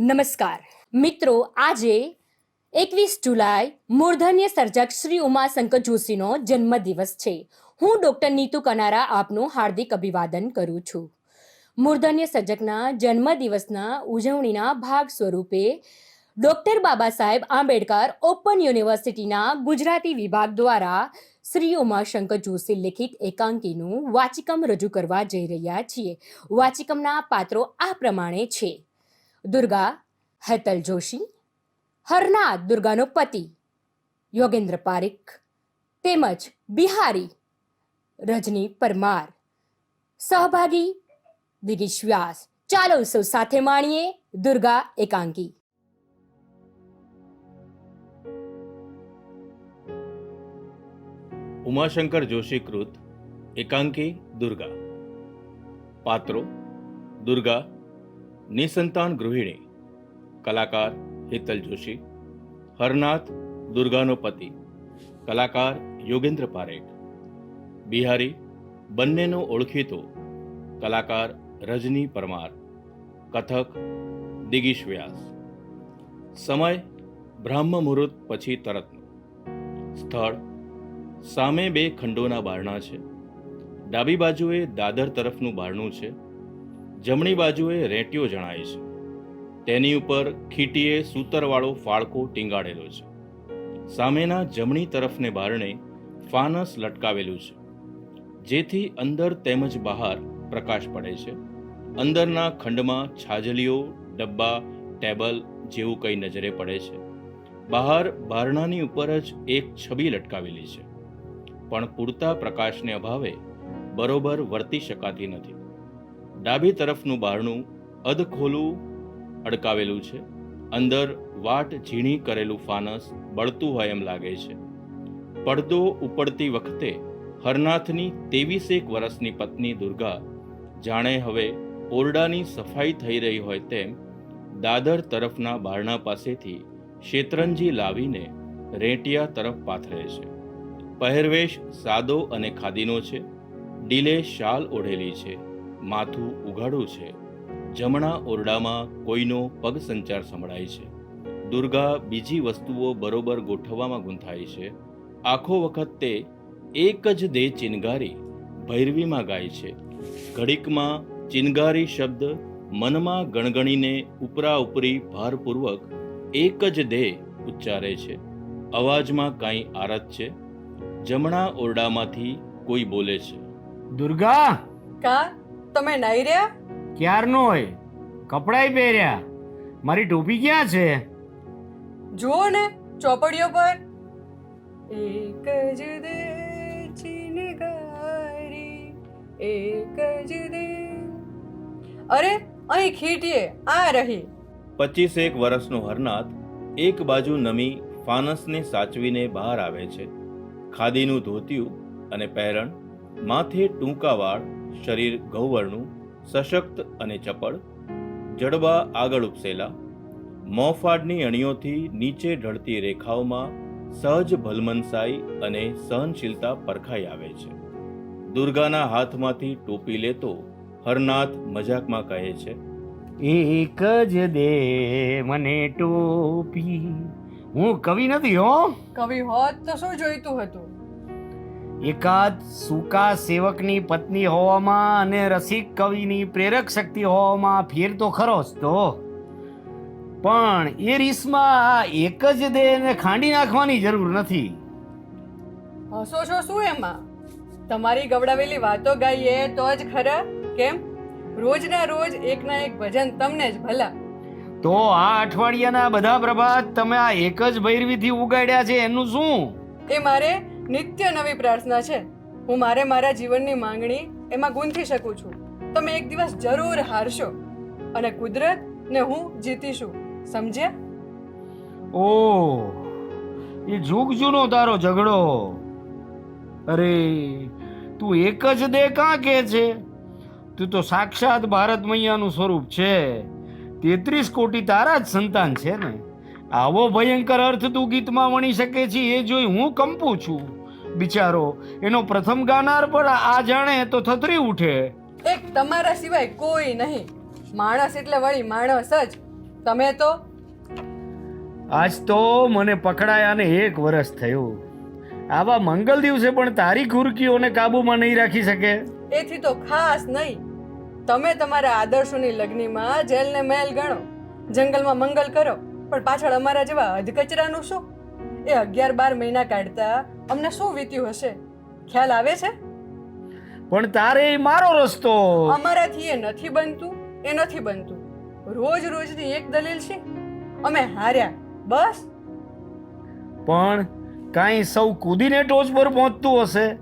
નમસ્કાર. મિત્રો, આજે એકવીસ જુલાઈ મૂર્ધન્ય સર્જક શ્રી ઉમાશંકર જોશીનો જન્મદિવસ છે. હું ડૉક્ટર નીતુ કનારા આપનું હાર્દિક અભિવાદન કરું છું. મૂર્ધન્ય સર્જકના જન્મદિવસના ઉજવણીના ભાગ સ્વરૂપે ડૉક્ટર બાબા સાહેબ આંબેડકર ઓપન યુનિવર્સિટીના ગુજરાતી વિભાગ દ્વારા શ્રી ઉમાશંકર જોશી લિખિત એકાંકીનું વાચિકમ રજૂ કરવા જઈ રહ્યા છીએ. વાચિકમના પાત્રો આ પ્રમાણે છે. દુર્ગા હેતલ જોશી, હરનાથ દુર્ગાનો પતિ, યોગેન્દ્ર પારીખ, તેમજ બિહારી, રજની પરમાર. સહભાગી દિગીશ વ્યાસ. ચાલો સૌ સાથે માણીએ દુર્ગા એકાંકી. ઉમાશંકર જોશી કૃત, એકાંકી દુર્ગા. પાત્રો, દુર્ગા નિસંતાન ગૃહિણી, કલાકાર હેતલ જોશી, હરનાથ દુર્ગાનો પતિ કલાકાર યોગેન્દ્ર પારેખ, બિહારી બંનેનો ઓળખીતો કલાકાર રજની પરમાર, કથક દિગીશ વ્યાસ. સમય બ્રાહ્મ મુહૂર્ત પછી તરતનો. સ્થળ સામે બે ખંડોના બારણા છે. ડાબી બાજુએ દાદર તરફનું બારણું છે. જમણી બાજુએ રેટિયો જણાય છે. તેની ઉપર ખીટીએ સૂતરવાળો ફાળકો ટીંગાડેલો છે. સામેના જમણી તરફને બારણે ફાનસ લટકાવેલું છે. જેથી અંદર તેમજ બહાર પ્રકાશ પડે છે. અંદરના ખંડમાં છાજલીઓ, ડબ્બા, ટેબલ જેવું કંઈ નજરે પડે છે. બહાર બારણાની ઉપર જ એક છબી લટકાવેલી છે. પણ પૂરતા પ્રકાશને અભાવે બરોબર વર્તી શકાતી નથી. ડાબી તરફનું બારણું અધખોલું અડકાવેલું છે. અંદર વાટ ઝીણી કરેલું ફાનસ બળતું હોય એમ લાગે છે. પડદો ઉપડતી વખતે હરનાથની ત્રેવીસેક વર્ષની પત્ની દુર્ગા જાણે હવે ઓરડાની સફાઈ થઈ રહી હોય તેમ દાદર તરફના બારણા પાસેથી શેતરંજી લાવીને રેટિયા તરફ પાથરે છે. પહેરવેશ સાદો અને ખાદીનો છે. ડીલે શાલ ઓઢેલી છે. માથું ઉઘાડું છે. જમણા ઓરડામાં કોઈનો પગ સંચાર સંભળાય છે. દુર્ગા બીજી વસ્તુઓ બરોબર ગોઠવવામાં ગૂંથાય છે. આખો વખત તે એક જ દે ચિનગારી ભૈરવીમાં ગાય છે. ઘડીકમાં ચિનગારી શબ્દ મનમાં ગણગણીને ઉપરા ઉપરી ભારપૂર્વક એક જ દે ઉચ્ચારે છે. અવાજમાં કાંઈ આરત છે? જમણા ઓરડામાંથી કોઈ બોલે છે. દુર્ગા! કા? તમે નહીં રહ્યા? ક્યારનો હોય? કપડાય પહેર્યા. મારી ટોપી ક્યાં છે? જુઓ ને ચોપડીઓ પર. એક જ દે ચિનગારી એક જ દે અરે અહીં ખીટીએ આ રહી. પચીસેક વર્ષનો હરનાથ એક બાજુ નમી ફાનસને સાચવીને બહાર આવે છે. ખાદીનું ધોતિયું અને પહેરણ માથે ટૂંકા વાળ શરીર ગૌવર્ણું સશક્ત અને ચપળ જડબા આગળ ઉપસેલા મોંફાડની અણીઓથી નીચે ઢળતી રેખાઓમાં સહજ ભલમનસાઈ અને સહનશીલતા પરખાઈ આવે છે. દુર્ગાના હાથમાંથી ટોપી લેતો હરનાથ મજાકમાં કહે છે એક જ દે મને ટોપી. હું કવિ નથી હો? કવિ હોત તો શું જોઈતું હતું? એકાદ સૂકા સેવકની પત્ની હોવામાં અને રસિક કવિની પ્રેરક શક્તિ હોવામાં ફેર તો ખરો જ તો. પણ એ રીસમાં આ એક જ દેહને ખાંડી નાખવાની જરૂર નથી. હસો છો શું એમાં? તમારી ગવડાવેલી વાતો ગાઈએ તો જ ખરા? કેમ? રોજના રોજ એકના એક ભજન તમને જ ભલા. તો આ અઠવાડિયાના બધા પ્રભાત તમે આ એક જ ભૈરવીથી ઉગાડ્યા છે એનું શું? એ મારે નિત્ય નવી પ્રાર્થના છે. હું મારે મારા જીવનની માંગણી એમાં ગૂંથી શકું છું. તમે એક દિવસ જરૂર હારશો. અને કુદરત ને હું જીતીશું. સમજ્યા? ઓ, એ જુગ જૂનો તારો ઝઘડો. અરે, તું એક જ દે કાં કે છે? તું તો સાક્ષાત ભારત મૈયાનું સ્વરૂપ છે. તેત્રીસ કોટી તારા જ સંતાન છે ને. આવો ભયંકર અર્થ તું ગીતમાં વણી શકે છે, એ જોઈ હું કંપું છું. બિચારો. એનો પ્રથમ ગાનાર પણ આ જાણે તો થતરી ઉઠે. એક તમારા સિવાય કોઈ નહીં. માણસ એટલે વળી માણસ જ. તમે તો? આજ તો મને પકડાયા ને એક વર્ષ થયું. આવા મંગલ દિવસે પણ તારી ખુરકીઓને કાબૂમાં નહીં રાખી શકે. એથી તો ખાસ નહીં. તમે તમારા આદર્શોની લગ્નીમાં જેલને મેલ ગણો. જંગલમાં મંગલ કરો. પણ પાછળ અમારા જેવા અધકચરાનું શું? એ અગિયાર બાર મહિના કાઢતા અમને શું વીત્યું હશે? ખ્યાલ આવે છે? પણ તારે મારો રસ્તો. અમારાથી એ નથી બનતું એ નથી બનતું. રોજ રોજની એક દલીલ છે અમે હાર્યા બસ. પણ કાંઈ સૌ કૂદીને ટોચ પર પહોંચતું હશે?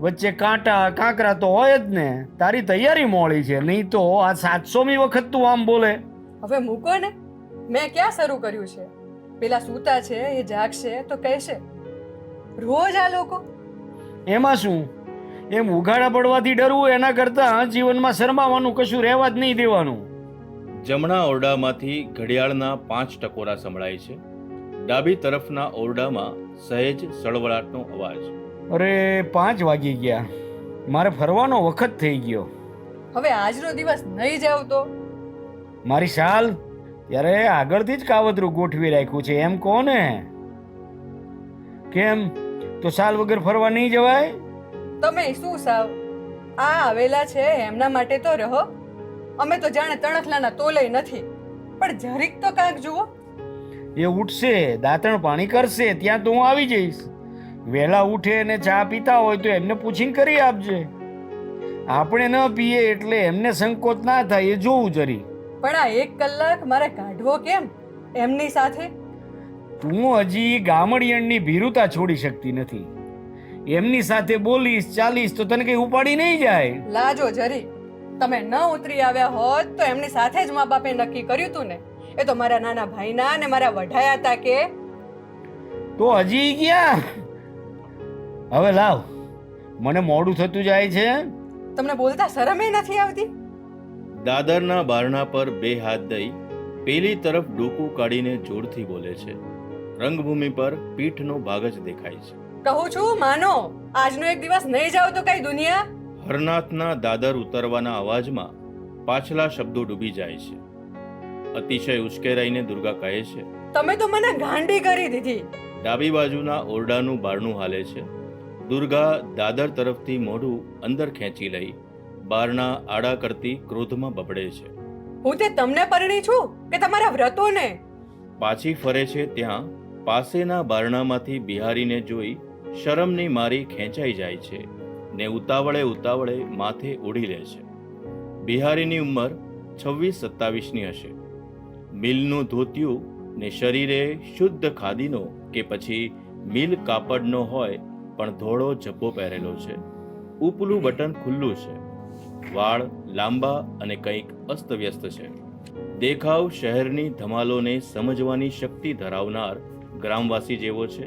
વચ્ચે કાંટા કાંકરા તો હોય જ ને. તારી તૈયારી મોડી છે નહીં તો આ સાતસોમી વખત તું આમ બોલે. હવે મૂકો ને. મેં ક્યાં શરૂ કર્યું છે? પેલા સૂતા છે એ જાગશે તો કહેશે રોજ આ લોકો. એમાં શું? એમ ઉઘાડા પડવાથી ડરવું એના કરતાં જીવનમાં શરમાવાનું કશું રહેવા જ નહીં દેવાનું. જમણા ઓરડામાંથી ઘડિયાળના પાંચ ટકોરા સંભળાય છે. ડાબી તરફના ઓરડામાં સહેજ સળવળાટનો અવાજ. અરે પાંચ વાગી ગયા. મારે ફરવાનો વખત થઈ ગયો. હવે આજનો દિવસ નહીં જાવ તો મારી શાલ ત્યારે આગળથી જ કાવતરું ગોઠવી રાખ્યું છે. એમ કહો ને કેમ? તો શાલ વગર ફરવા નહીં જવાય? તમે શું સાવ? આ આવેલા છે એમના માટે તો રહો. અમે તો જાણે તણખલાના તોલે નથી. પણ જરીક તો કાંક જુઓ. એ ઉઠશે દાંતણ પાણી કરશે ત્યાં તો હું આવી જઈશ. વહેલા ઉઠે અને ચા પીતા હોય તો એમને પૂછીને કરી આપજે. આપણે ન પીએ એટલે એમને સંકોચ ના થાય એ જોવું જરી. પણ આ એક કલાક મારે કાઢવો કેમ? એમની સાથે? તું હજી ગામડિયણની ભીરુતા છોડી શકતી નથી. એમની સાથે બોલીશ ચાલીશ તો તને કઈ ઉપાડી નહીં જાય. લાજો જરી. તમે ન ઉતરી આવ્યા હોત તો એમની સાથે જ મા બાપે નક્કી કર્યું તું ને. એ તો મારા નાના ભાઈના અને મારા વઢાયા હતા કે. તો હજી ગયા. હવે લાવ. મને મોડું થતું જાય છે. તમને બોલતા શરમે નથી આવતી? દાદરના બારણા પર બે હાથ દઈ પેલી તરફ ડોકું કાઢીને જોરથી બોલે છે. રંગભૂમિ પર પીઠનો ભાગ જ દેખાય છે. કહું છું માનો આજનો એક દિવસ નહીં જાવ તો કઈ દુનિયા? હરનાથના દાદર ઉતરવાના અવાજમાં પાછલા શબ્દો ડૂબી જાય છે. અતિશય ઉશ્કેરાઈને દુર્ગા કહે છે તમે તો મને ગાંડી કરી દીધી. ડાબી બાજુના ઓરડાનું બારણું હાલે છે. દુર્ગા દાદર તરફથી મોઢું અંદર ખેંચી લઈ બારણા આડા કરતી ક્રોધમાં બબડે છે. હું તે તમને પરણી છું કે તમારા વ્રતોને? પાછી ફરે છે ત્યાં પાસેના બારણામાંથી બિહારીને જોઈ શરમની મારી ખેંચાઈ જાય છે ને ઉતાવળે ઉતાવળે માથે ઉડી લે છે. બિહારીની ઉંમર છવ્વીસ સત્તાવીસની હશે. મિલનું ધોતિયું ને શરીરે શુદ્ધ ખાદીનો કે પછી મિલ કાપડનો હોય પણ ધોળો જબ્બો પહેરેલો છે. ઉપલું બટન ખુલ્લું છે. વાળ લાંબા અને કંઈક અસ્તવ્યસ્ત છે. દેખાવ શહેરની ધમાલોને સમજવાની શક્તિ ધરાવનાર ગ્રામવાસી જેવો છે.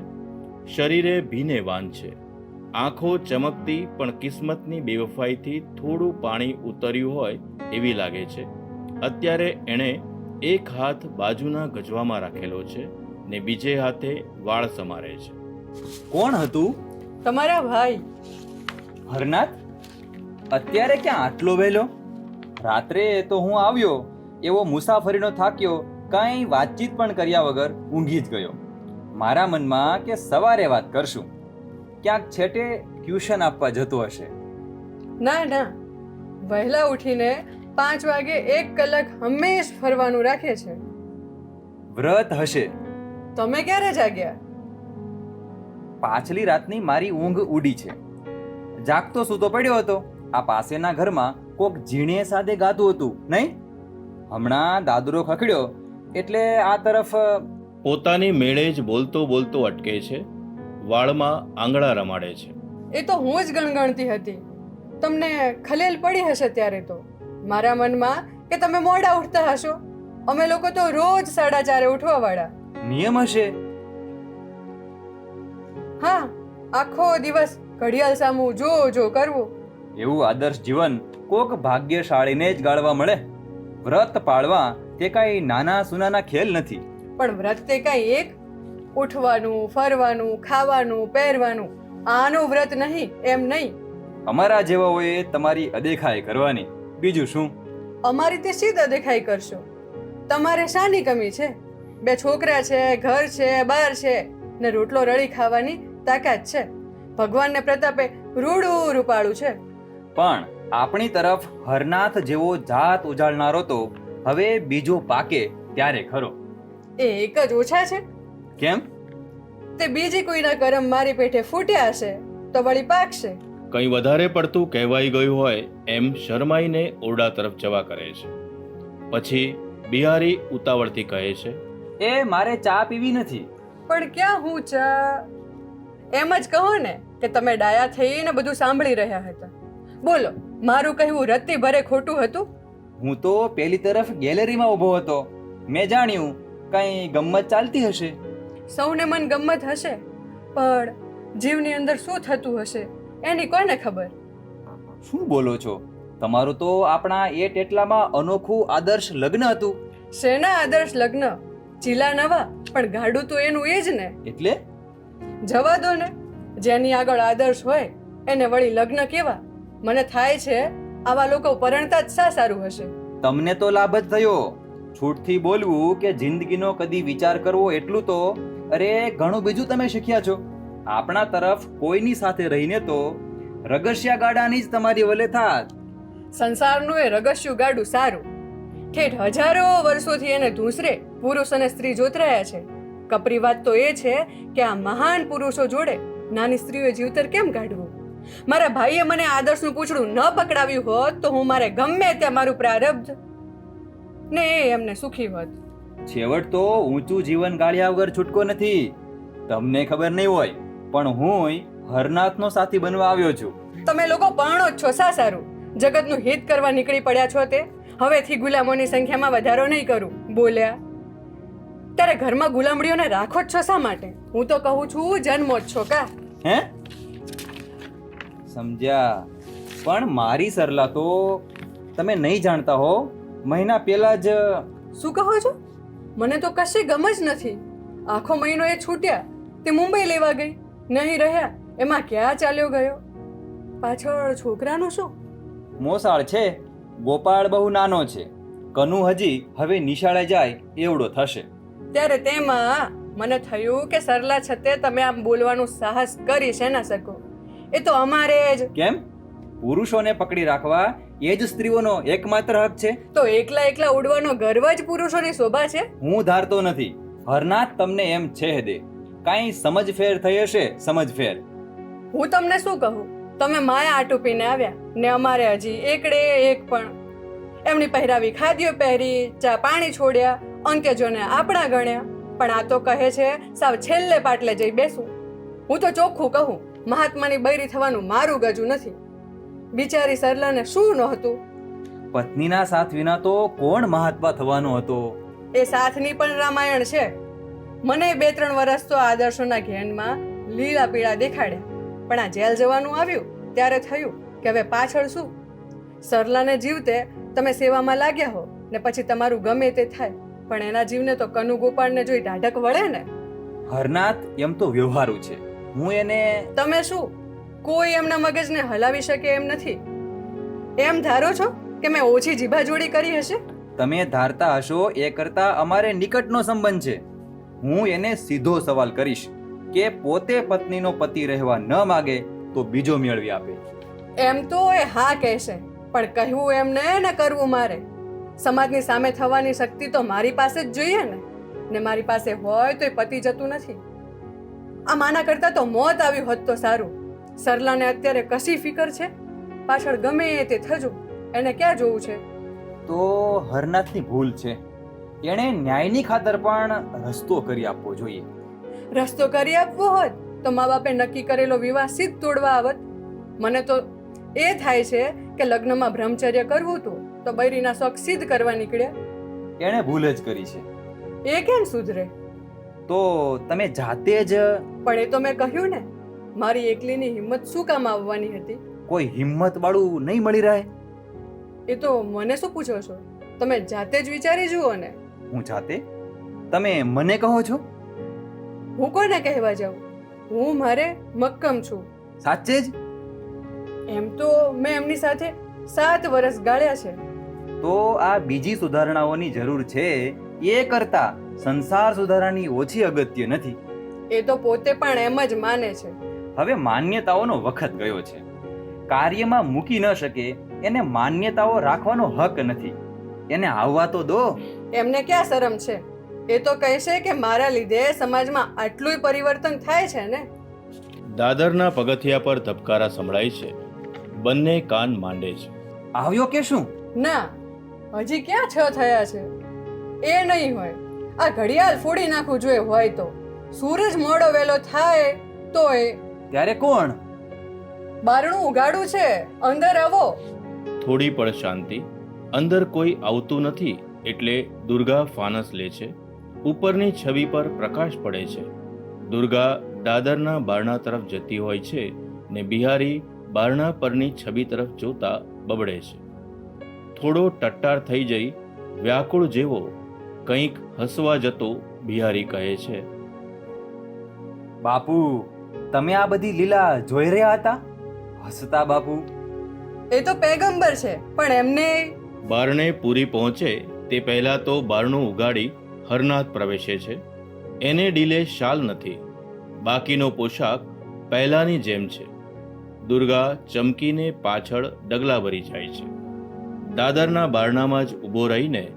શરીરે ભીને વાન છે. આંખો ચમકતી પણ કિસ્મતની બેવફાઈથી થોડું પાણી ઉતર્યું હોય એવી લાગે છે. અત્યારે એણે એક હાથ બાજુના ગજવામાં રાખેલો છે ને બીજે હાથે વાળ સમારે છે. કોણ હતું? તમારા ભાઈ. હરનાથ? અત્યારે ક્યાં આટલો વહેલો? રાત્રે તો હું આવ્યો એવો મુસાફરીનો થાક્યો કાંઈ વાતચીત પણ કર્યા વગર ઊંઘી જ ગયો. મારા મનમાં કે સવારે વાત કરશું. ક્યાંક છેટે ટ્યુશન આપવા જતો હશે. ના ના. વહેલા ઉઠીને પાંચ વાગે એક કલાક હંમેશ ફરવાનું રાખે છે. વ્રત હશે. તમે ક્યારે જાગ્યા? પાછલી રાતની મારી ઊંઘ ઉડી છે. જાગતો સૂતો પડ્યો હતો. આ પાસેના ઘરમાં કોક ઝીણે સાથે ગાતું હતું નહીં? હમણાં દાદરો ખખડ્યો એટલે આ તરફ પોતાની મેળે જ બોલતો બોલતો અટકે છે વાળમાં આંગળા રમાડે છે. એ તો હું જ ગણગણતી હતી. તમને ખલેલ પડી હશે ત્યારે તો. મારા મનમાં કે તમે મોડા ઉઠતા હશો? અમે લોકો તો રોજ સાડા ચારે ઉઠવા વાળા નિયમ હશે. હા આખો દિવસ ઘડિયાળ સામું જો જો કરવું. એવું આદર્શ જીવન કોક ભાગ્યશાળીને જ ગાળવા મળે. વ્રત પાળવા તે કાંઈ નાના સુનાના ખેલ નથી. પણ વ્રત તે કાંઈ એક? ઉઠવાનું ફરવાનું ખાવાનું પહેરવાનું આનું વ્રત નહીં એમ નહીં. અમારા જેવાઓએ તમારી અદેખાઈ કરવાની. બીજું શું? અમારી તે સીધા દેખાઈ કરશો? તમારે શાની કમી છે? બે છોકરા છે ઘર છે બાર છે ને રોટલો રળી ખાવાની તાકાત છે. ભગવાનને પ્રતાપે રૂડું રૂપાળું છે. પણ આપણી તરફ હરનાથ જેવો જાત ઉજાળનારો તો હવે બીજો પાકે ત્યારે ખરો. એ એક જ ઓછા છે. કેમ? તે બીજી કોઈના કરમ મારી પેઠે ફૂટ્યા હશે તો વળી પાકશે કંઈ વધારે પડતું કહેવાઈ ગયું હોય એમ શરમાઈને ઓરડા તરફ જવા કરે છે. પછી બિહારી ઉતાવળથી કહે છે એ મારે ચા પીવી નથી. પણ ક્યાં હું ચા? એમ જ કહો ને કે તમે ડાયા થઈને બધું સાંભળી રહ્યા હતા. બોલો મારું કહેવું રત્તી ભરે ખોટું હતું? હું તો પેલી તરફ ગેલેરીમાં ઊભો હતો. મેં જાણ્યું કંઈ ગમત ચાલતી હશે? સૌને મન ગમત હશે પણ જીવની અંદર શું થતું હશે એની કોને ખબર? શું બોલો છો? તમારું તો આપણા એ ટેટલામાં અનોખું આદર્શ લગ્ન હતું. શેના આદર્શ લગ્ન? ચીલા નવા પણ ગાડું તો એનું એ જ ને. એટલે? જવા દો ને જેની આગળ આદર્શ હોય એને વળી લગ્ન કેવા? મને થાય છે આવા લોકો પરણતા જ શા સારું હશે. તમને તો લાભ જ થયો. છૂટથી બોલવું કે જિંદગીનો કદી વિચાર કરવો એટલું તો અરે ઘણું બીજું તમે શીખ્યા છો. આપણા તરફ કોઈની સાથે રહીને તો રગસિયા ગાડાની જ તમારી વલે થાત. સંસારનું એ રગસ્યું ગાડું સારું. ઠેઠ હજારો વર્ષોથી એને ધૂસરે પુરુષ અને સ્ત્રી જોતરાયા છે. કપરી વાત તો એ છે કે આ મહાન પુરુષો જોડે નાની સ્ત્રીઓએ જીવતર કેમ કાઢવું મારા ભાઈએ મને આદર્શનું પૂછડું ન પકડાવ્યું હોત તો હું મારે ગમે ત્યાં મારું પ્રારબ્ધ ને એ એમને સુખી હોત. છેવટ તો ઊંચું જીવન ગાળ્યા વગર છૂટકો નથી. તમને ખબર નહીં હોય પણ હું હરનાથનો સાથી બનવા આવ્યો છું. તમે લોકો પરણો જ છો સા સારું? જગતનું હિત કરવા નીકળી પડ્યા છો તે? હવેથી ગુલામોની સંખ્યામાં વધારો નહીં કરું બોલ્યા. ત્યારે ઘરમાં ગુલામડીઓને રાખો જ છો શા માટે? હું તો કહું છું જન્મો જ છો કા? હે? સમજ્યા. પણ મારી સરલા તો તમે નહીં જાણતા હો. મહિના પહેલા જ શું કહો છો? મને તો કશે ગમ જ નથી. આખો મહિનો એ છૂટ્યા તે મુંબઈ લેવા ગઈ નહીં રહ્યા એમાં ક્યાં ચાલ્યો ગયો? પાછળ છોકરાનું શું? મોસાળ છે. ગોપાળ બહુ નાનો છે. કનુ હજી હવે નિશાળે જાય એવડો થશે. ત્યારે તેમાં મને થયું કે સરલા છતે તમે આમ બોલવાનું સાહસ કરી છે ના શકો? એ તો અમારે જ. કેમ? પુરુષોને પકડી રાખવા એ જ સ્ત્રીઓનો એકમાત્ર હક છે? તો એકલા એકલા ઉડવાનો ગર્વ જ પુરુષોની શોભા છે? હું ધારતો નથી. હરનાથ તમને એમ છે દે. કાંઈ સમજ ફેર થઈ હશે સમજ ફેર હું તમને શું કહું? તમે માયા આટુપીને આવ્યા ને અમારે હજી એકડે એક પણ. એમની પહેરાવી ખાદ્યો પહેરી ચા પાણી છોડ્યા અંકે જોને આપણા ગણ્યા. પણ આ તો કહે છે સાવ છેલ્લે પાટલે જઈ બેસું. હું તો ચોખ્ખું કહું મહાત્માની બૈરી થવાનું મારું ગજું નથી. બિચારી સરલાને શું નહોતું પત્નીના સાથ વિના તો કોણ મહાત્મા થવાનો હતો? એ સાથની પણ રામાયણ છે. મને બે ત્રણ વર્ષ તો આદર્શોના ઘેનમાં લીલા પીળા દેખાડ્યા. પણ આ જેલ જવાનું આવ્યું ત્યારે થયું કે હવે પાછળ શું? સરલાને જીવતે તમે સેવામાં લાગ્યા હો ને પછી તમારું ગમે તે થાય પણ એના જીવને તો કનુ ગોપાળને જોઈ ઢાઢક વળે ને. હરનાથ એમ તો વ્યવહારુ છે. હું એને તમે શું? કોઈ એમના મગજને હલાવી શકે એમ નથી? એમ ધારો છો કે મેં ઓછી જીભાજોડી કરી હશે? તમે ધારતા હશો એ કરતા અમારે નિકટનો સંબંધ છે. હું એને સીધો સવાલ કરીશ કે પોતે પત્નીનો પતિ રહેવા ન માગે તો બીજો મેળવી આપે. એમ તો એ હા કહેશે પણ કહેવું એમને ને કરવું મારે. સમાજની સામે થવાની શક્તિ તો મારી પાસે જ જોઈએ ને. ને મારી પાસે હોય તો એ પતિ જતું નથી. આ માના કરતા તો મોત આવ્યું હોત તો સારું. સરલાને અત્યારે કશી ફિકર છે? પાછળ ગમે તે થજું. એને ક્યાં જોવું છે? તો હરનાથની ભૂલ છે. એણે ન્યાયની ખાતર પણ રસ્તો કરી આપવો જોઈએ. રસ્તો કરી આપવો હોત તો મા બાપે નક્કી કરેલો વિવાહ સિદ્ધ તોડવા આવત. મને તો એ થાય છે કે લગ્નમાં બ્રહ્મચર્ય કરવું હતું તો બૈરીના શોખ સિદ્ધ કરવા નીકળ્યા. એણે ભૂલ જ કરી છે. એ કેમ સુધરે? તો તમે જાતે જ પણ એ તો મેં કહ્યું ને મારી એકલીની હિંમત શું કામ આવવાની હતી? કોઈ હિંમત વાળું નહીં મળી રહે? એ તો મને શું પૂછો છો? તમે જાતે જ વિચારી જુઓ ને. હું જાતે? તમે મને કહો છો? હું કોને કહેવા જાઉં? હું મારે મક્કમ છું. સાચે જ? એમ તો મેં એમની સાથે સાત વર્ષ ગાળ્યા છે. તો આ બીજી સુધારણાઓની જરૂર છે એ કરતા. સંસાર સુધારાની ઓછી અગત્ય નથી. એ તો પોતે પણ એમ જ માને છે. હવે માન્યતાઓનો વખત ગયો છે. કાર્યમાં મૂકી ન શકે એને માન્યતાઓ રાખવાનો હક નથી. એને આવવા તો દો. એમને ક્યાં શરમ છે? એ તો કહેશે કે મારા લીધે સમાજમાં આટલું પરિવર્તન થાય છે ને? દાદરના પગથિયા પર ધબકારા સંભળાય છે. બંને કાન માંડે છે. આવ્યો કે શું? ના હજી ક્યાં છ થયા છે? એ નહીં હોય. આ ઘડિયાળ ફોડી નાખવું જોઈએ હોય તો. સૂરજ મોડો વેલો થાય તો એ ત્યારે કોણ? બારણું ઉગાડું છે. અંદર આવો. થોડી પણ શાંતિ. અંદર કોઈ આવતું નથી એટલે દુર્ગા ફાનસ લે છે. ઉપરની છબી પર પ્રકાશ પડે છે. દુર્ગા દાદરના બારણા તરફ જતી હોય છે ને બિહારી બારણા પરની છબી તરફ જોતા બબડે છે. થોડો ટટ્ટાર થઈ જઈ વ્યાકુળ જેવો કંઈક હસવા જતો બિહારી કહે છે. બાપુ તમે આ બધી લીલા જોઈ રહ્યા હતા? હસતા બાપુ. એ તો પેગંબર છે પણ એમને બારણે પૂરી પહોંચે તે પહેલા તો બારણું ઉગાડી હરનાથ પ્રવેશે છે. એને ડીલે શાલ નથી. બાકીનો પોશાક પહેલાની જેમ છે. દુર્ગા ચમકીને પાછળ ડગલા ભરી જાય છે. દાદરના બારણામાં જ ઊભો રહીને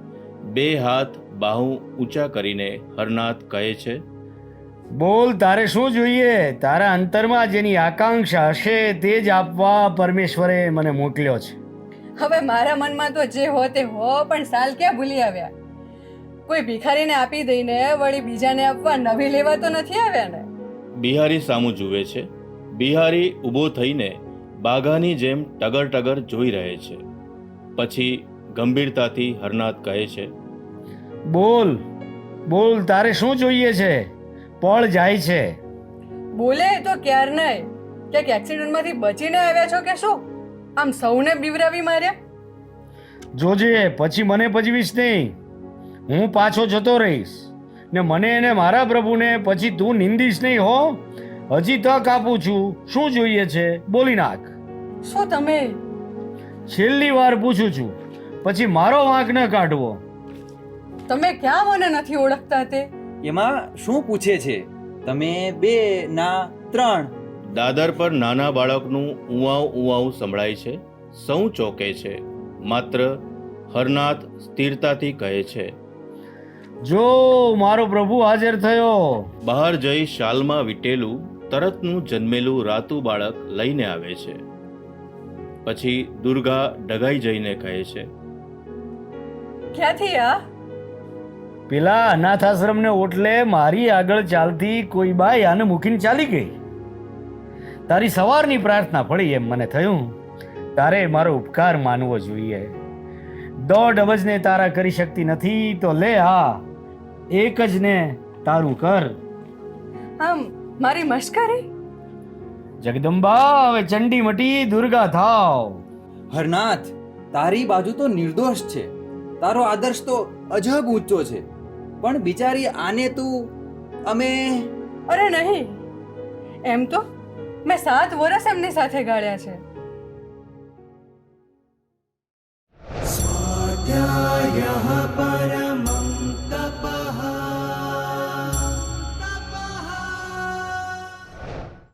બે હાથ બાહુ ઊંચા કરીને હરનાથ કહે છે બોલ તારે શું જોઈએ? તારા અંતરમાં જેની આકાંક્ષા હશે તે જ આપવા પરમેશ્વરે મને મોકલ્યો છે. હવે મારા મનમાં તો જે હો તે હો પણ સાલ ક્યાં ભૂલી આવ્યા? કોઈ ભિખારીને આપી દઈને વળી બીજાને આપવા નવી લેવા તો નથી આવ્યા ને? બિહારી સામું જુએ છે. બિહારી ઊભો થઈને બાઘાની જેમ ટગર ટગર જોઈ રહે છે. પછી ગંભીરતાથી હરનાથ કહે છે બોલ બોલ તારે શું જોઈએ છે? પળ જાય છે. બોલે તો ક્યાર નહીં ક્યાંક એક્સિડન્ટમાંથી બચીને આવ્યા છો કે શું? આમ સૌને બીવરાવી માર્યા? જોજે પછી મને પજવીશ નહીં. હું પાછો જતો રહીશ. ને મને એને મારા પ્રભુને પછી તું નિંદીશ નહીં હો? હજી તક આપું છું. શું જોઈએ છે? બોલી નાખ. શું તમે? છેલ્લી વાર પૂછું છું. પછી મારો વાંક ન કાઢવો. તમે ક્યાં મને નથી ઓળખતા તે? એમાં શું પૂછે છે? તમે બે ના ત્રણ. દાદર પર નાના બાળકનું ઉવાઉ ઉવાઉ સંભળાય છે સૌ ચોકે છે. માત્ર હરનાથ સ્થિરતાથી કહે છે. જો મારો પ્રભુ હાજર થયો. બહાર જઈ શાલમાં વીટેલું તરતનું જન્મેલું રાતું બાળક લઈને આવે છે. પછી દુર્ગા ડગાઈ જઈને કહે છે ક્યાંથી આ પેલા અનાથ આશ્રમને ઓટલે મારી આગળ ચાલતી કોઈ બાઈ આને મૂકીને ચાલી ગઈ. તારી સવારની પ્રાર્થના પડી એમ મને થયું. તારે મારો ઉપકાર માનવો જોઈએ. દોઢ અબજને તારા કરી શકતી નથી તો લે હા એક જ ને તારું કર. આમ મારી મશ્કરી? જગદંબા હવે ચંડી મટી દુર્ગા થાવ. હરનાથ તારી બાજુ તો નિર્દોષ છે. તારો આદર્શ તો અજગ ઊંચો છે. પણ બિચારી આને તું અમે અરે નહીં. એમ તો મેં સાત વર્ષ એમની સાથે ગાળ્યા છે. સ્વાધ્યાય પર